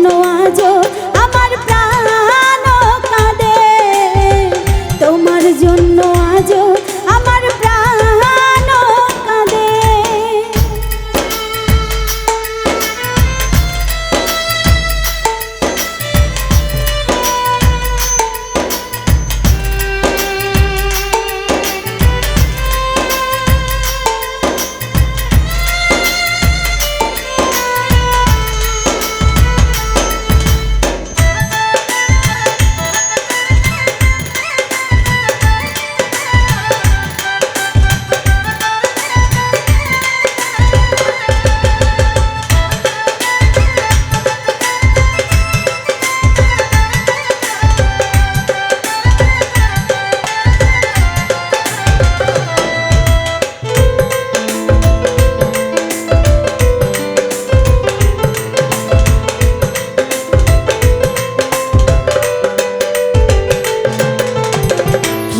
জন্য আজ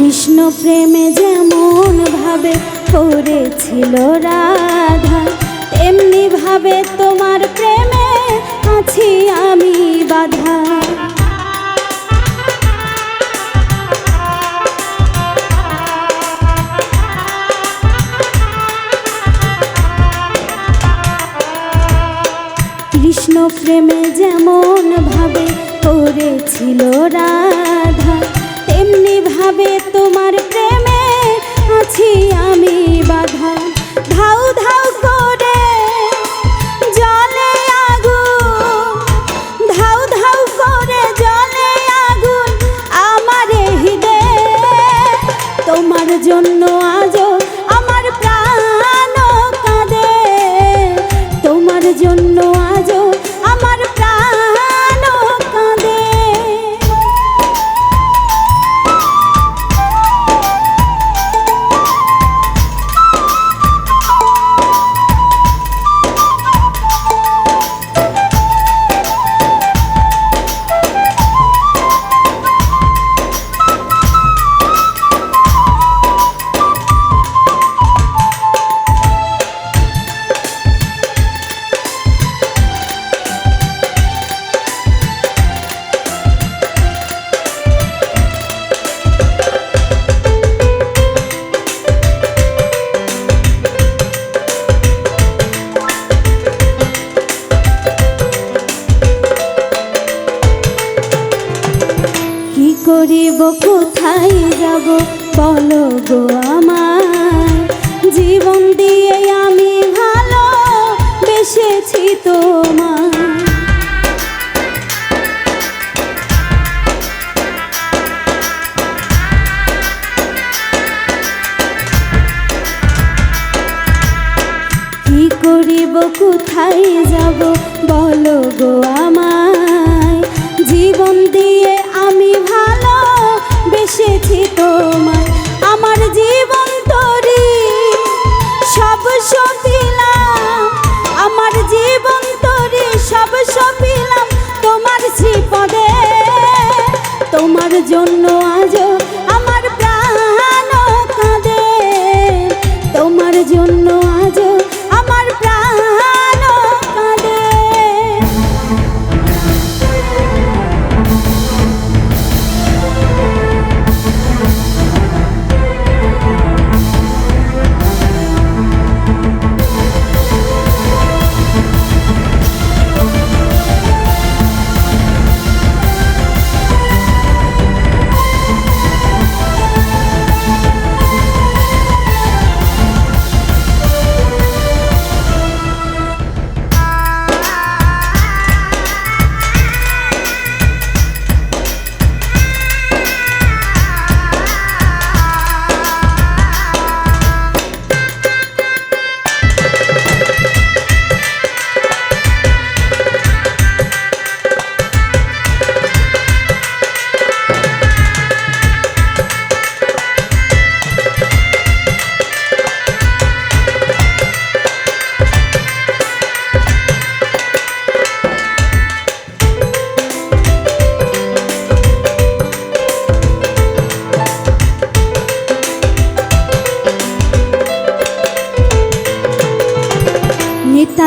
কৃষ্ণ প্রেমে যেমন ভাবে করেছিল রাধা, তেমনি ভাবে তোমার প্রেমে আছি আমি বাধা। কৃষ্ণ প্রেমে যেমন ভাবে করেছিল রাধা তেমনি ভাবে তোমার প্রেমে আছি আমি বাধা। ধাউ কোথায় যাব? বলো গো আমার। জীবন দিয়ে আমি ভালো বেসেছি তোমার তোমার জন্য আজ আমার প্রাণ কাঁদে। তোমার জন্য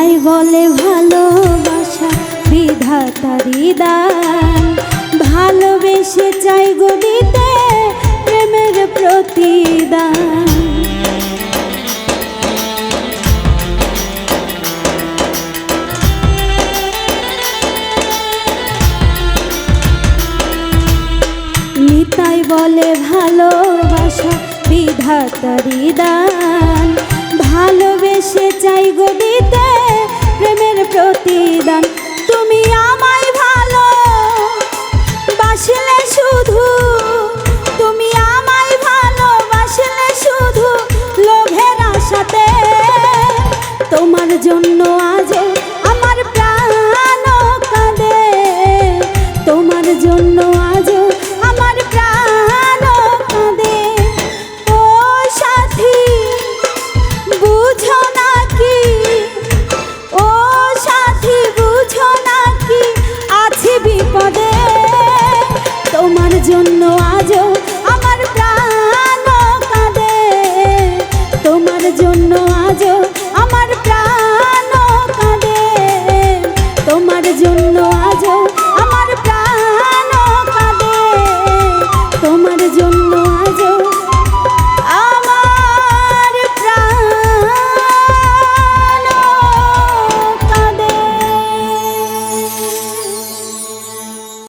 নিতাই বলে ভালোবাসা বিধাতারি দান। ভালোবেসে চাই গো দিতে প্রেমের প্রতিদান। নিতাই বলে ভালোবাসা বিধাতারি দান। ভালোবেসে চাই গো